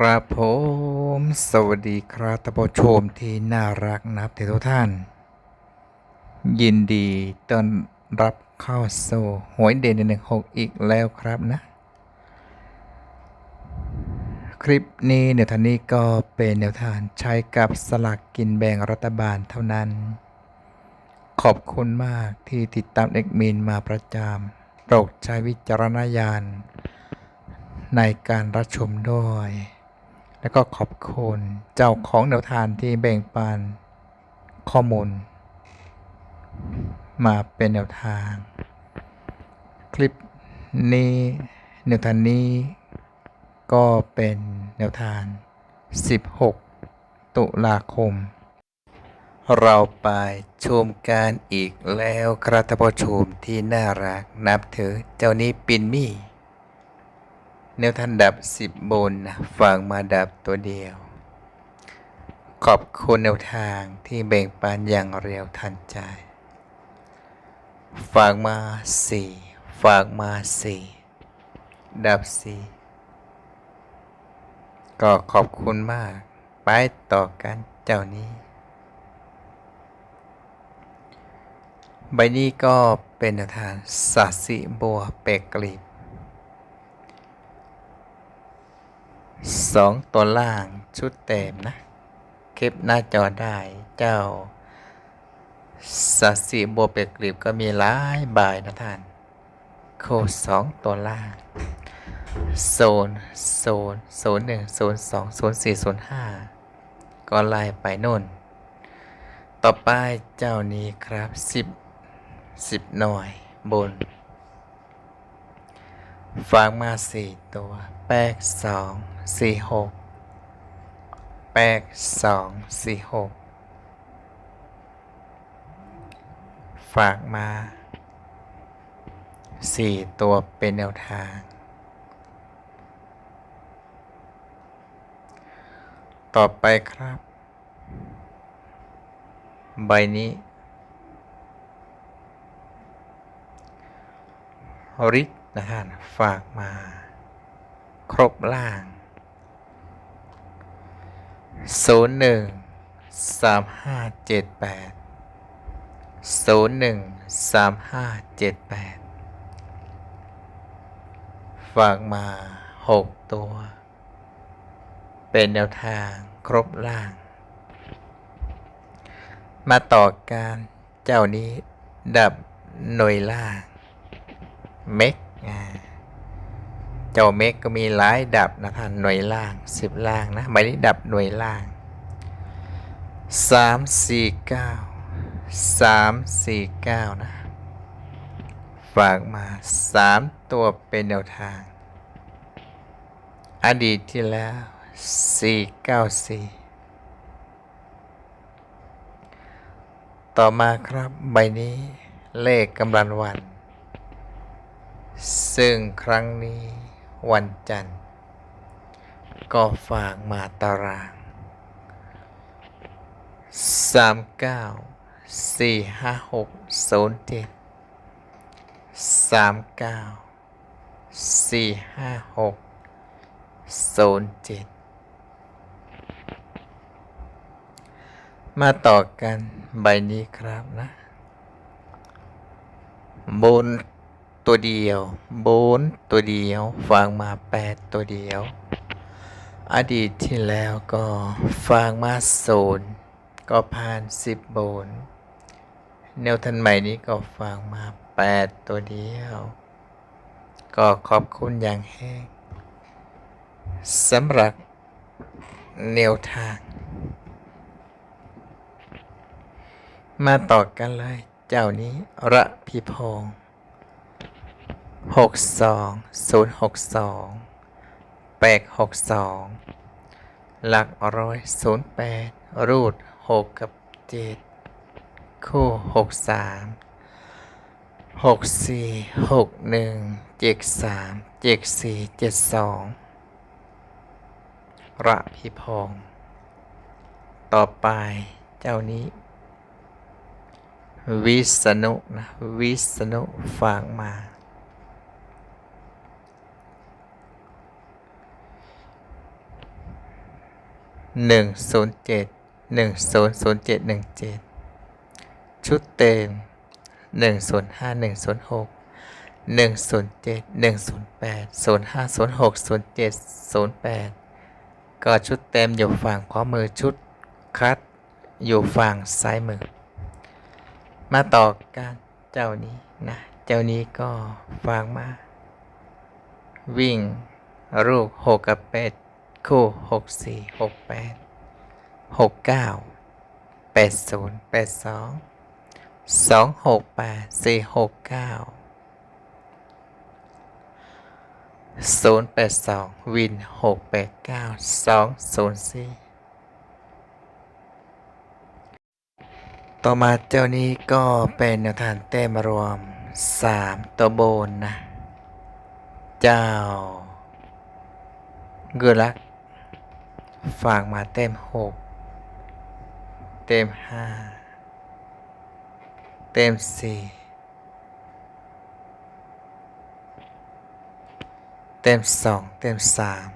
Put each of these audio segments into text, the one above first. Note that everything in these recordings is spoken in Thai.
ครับผมสวัสดีครับท่านผู้ชมที่น่ารักนับถือทุกท่าน ยินดีต้อนรับเข้าสู่หวยเด่นหนึ่งหกอีกแล้วครับนะ คลิปนี้แนวทางนี้ก็เป็นแนวทางใช้กับสลากกินแบ่งรัฐบาลเท่านั้น ขอบคุณมากที่ติดตามเอกมินมาประจำโปรดใช้วิจารณญาณในการรับชมด้วย แล้วก็ขอบคุณเจ้าของแนวทางที่แบ่งปันข้อมูล มาเป็นแนวทาง คลิปนี้แนวทางนี้ก็เป็นแนวทาง 16 ตุลาคม เราไปชมการอีกแล้วครับท่านผู้ชมที่น่ารักนับถือเจ้านี้ปินมี่ แนวทางดับ 10 บนนะฟังมาดับตัวเดียว ขอบคุณแนวทางที่แบ่งปันอย่างเร็วทันใจ ฝากมา 4 ฝากมา 4 ดับ 4 ก็ขอบคุณมาก ไปต่อกันเจ้านี้ ใบนี้ก็เป็นแนวทางสัสิบัวเปกกลีบ สองตัวล่างชุดเต็มนะ คลิปหน้าจอได้เจ้าสัตสีบัวเป็ดกลีบก็มีหลายบายนะท่าน โคสองตัวล่างโซนโซนโซนหนึ่งโซนสองโซนสี่โซนห้าก็ไล่ไปโน่น ต่อไปเจ้านี้ครับสิบสิบหน่วยบน ฟางมาสี่ตัวแปกสองสี่หกแปกสองสี่หกฝากมาสี่ตัวเป็นแนวทาง ต่อไปครับ ใบนี้ริท นะฮะฝากมา ครบล่างศูนย์หนึ่งสามห้าเจ็ดแปดศูนย์หนึ่งสามห้าเจ็ดแปดฝากมาหกตัว เป็นแนวทางครบล่าง มาต่อการเจ้านี้ดับหน่วยล่างเม็ก เจ้าเมกก็มีหลายดับนะท่านหน่วยล่างสิบล่างนะใบนี้ดับหน่วยล่างสามสี่เก้าสามสี่เก้านะ ฝากมาสามตัวเป็นแนวทาง อดีตที่แล้วสี่เก้าสี่ต่อมาครับใบนี้เลขกำลังวัน ซึ่งครั้งนี้วันจันทร์ ก็ฝากมาตารางสามเก้าสี่ห้าหกศูนย์เจ็ดสามเก้าสี่ห้าหกศูนย์เจ็ดมาต่อกันใบนี้ครับนะ บน ตัวเดียว โบนตัวเดียวฟังมาแปดตัวเดียว อดีตที่แล้วก็ฟังมาศูนก็ผ่านสิบโบนแนวทันใหม่นี้ก็ฟังมาแปดตัวเดียว ก็ขอบคุณอย่างแห้งสำหรับแนวทาง มาต่อกันเลย เจ้านี้ระพิพง์ หกสองศูนย์หกสองแปดหกสองหลักร้อยศูนย์แปดรูดหกกับเจ็ดคู่หกสามหกสี่หกหนึ่งเจ็ดสามเจ็ดสี่เจ็ดสองระพิพงต่อไปเจ้านี้ วิษณุนะ วิษณุฝากมา หนึ่งศูนย์เจ็ดหนึ่งศูนย์ศูนย์เจ็ดหนึ่งเจ็ดชุดเต็มหนึ่งศูนย์ห้าหนึ่งศูนย์หกหนึ่งศูนย์เจ็ดหนึ่งศูนย์แปดศูนย์ห้าศูนย์หกศูนย์เจ็ดศูนย์แปดก็ชุดเต็มอยู่ฝั่งขวามือชุดคัดอยู่ฝั่งซ้ายมือ มาต่อการเจ้านี้นะ เจ้านี้ก็ฟังมา วิ่ง ลูกหกกับแปด คู่หกสี่หกแปดหกเก้าแปดศูนย์แปดสองสองหกแปดสี่หกเก้าศูนย์แปดสองวินหกแปดเก้าสองศูนย์สี่ต่อมาเจ้านี้ก็เป็นแนวทางแต้มรวมสามตัวบนนะ เจ้าเกุลัก ฝากมาเต็มหกเต็มห้าเต็มสี่เต็มสองเต็มสาม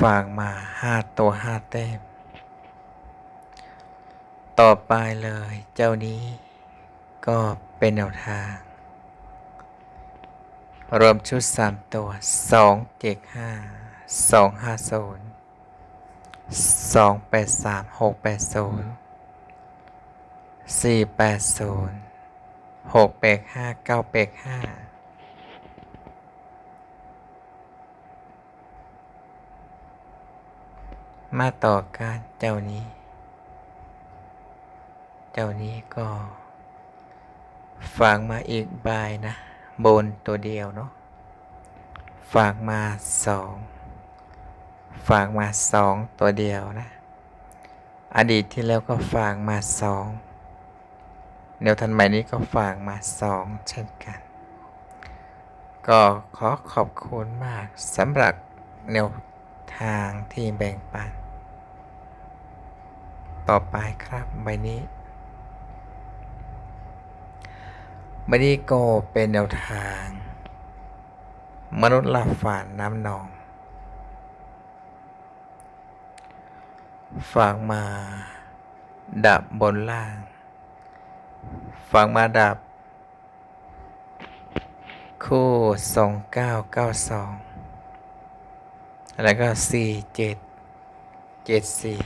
ฝากมาห้าตัวห้าเต็ม ต่อไปเลยเจ้านี้ก็เป็นแนวทาง รวมชุดสามตัวสองเจ็ดห้า สองห้าศูนย์สองแปดสามหกแปดศูนย์สี่แปดศูนย์หกแปดห้าเก้าแปดห้ามาต่อการเจ้านี้ เจ้านี้ก็ฟังมาอีกใบนะ บนตัวเดียวเนาะฝากมาสอง ฝากมาสองตัวเดียวนะ อดีตที่แล้วก็ฝากมาสองแนวทันใหม่นี้ก็ฝากมาสองเช่นกัน ก็ขอขอบคุณมากสำหรับแนวทางที่แบ่งปัน ต่อไปครับใบนี้บันนี้ก็เป็นแนวทาง มนุษย์หลับฝันน้ำนอง ฝากมา ดับบนล่าง ฝากมาดับ คู่สองเก้าเก้าสองแล้วก็สี่เจ็ดเจ็ดสี่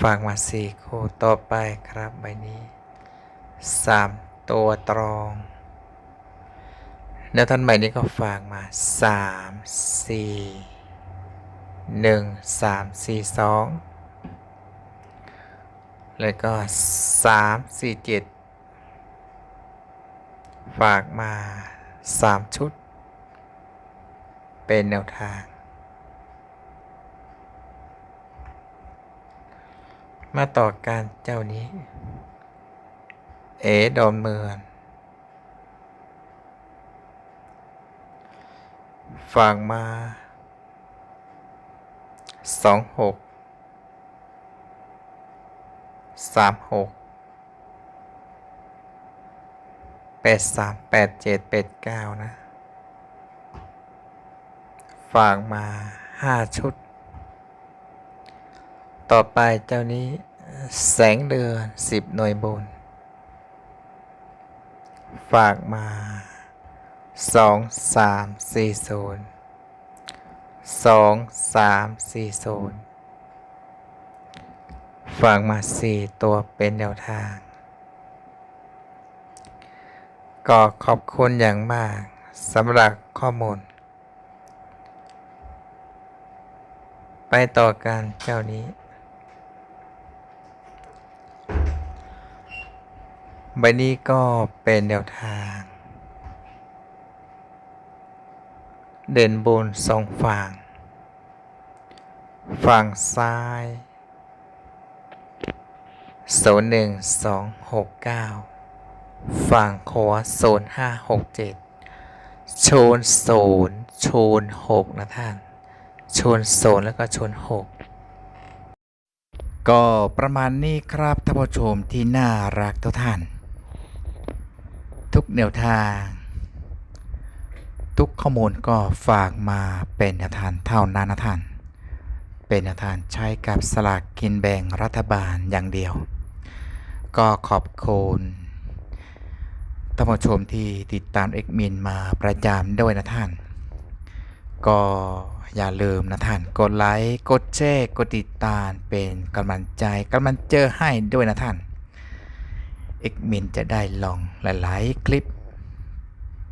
ฝากมาสี่คู่ต่อไปครับใบนี้สามตัวตรองแล้วท่านใหม่นี้ก็ฝากมาสา มสี่หนึ่งสามสี่สองแล้วก็สามสี่เจ็ดฝากมาสามชุด เป็นแนวทาง มาต่อการเจ้านี้ เอดอนเมืองฝากมา สองหกสามหกแปดสามแปดเจ็ดแปดเก้านะ ฝากมาห้าชุด ต่อไปเจ้านี้แสงเดือนสิบหน่วยบน ฝากมาสองสามสี่ศูนย์ สองสามสี่ศูนย์ฝากมาสี่ตัวเป็นแนวทาง ก็ขอบคุณอย่างมากสำหรับข้อมูล ไปต่อกันเจ้านี้ ใบนี้ก็เป็นแนวทาง เด่นบนสองฝั่ง ฝั่งซ้ายโซนหนึ่งสองหกเก้าฝั่งขวาโซนห้าหกเจ็ดโชนโซนโชนหกนะท่านโชนโซนแล้วก็โชนหกก็ประมาณนี้ครับท่านผู้ชมที่น่ารักทุกท่าน ทุกแนวทาง ทุกข้อมูลก็ฝากมาเป็นแนวทางเท่านั้นนะท่าน เป็นแนวทางใช้กับสลากกินแบ่งรัฐบาลอย่างเดียว ก็ขอบคุณท่านผู้ชมที่ติดตามเอกมินมาประจำด้วยนะท่าน ก็อย่าลืมนะท่าน กดไลค์ กดแชร์ กดติดตามเป็นกำลังใจกำลังเจอให้ด้วยนะท่านเอกมินจะได้ลองหลาย ๆ คลิป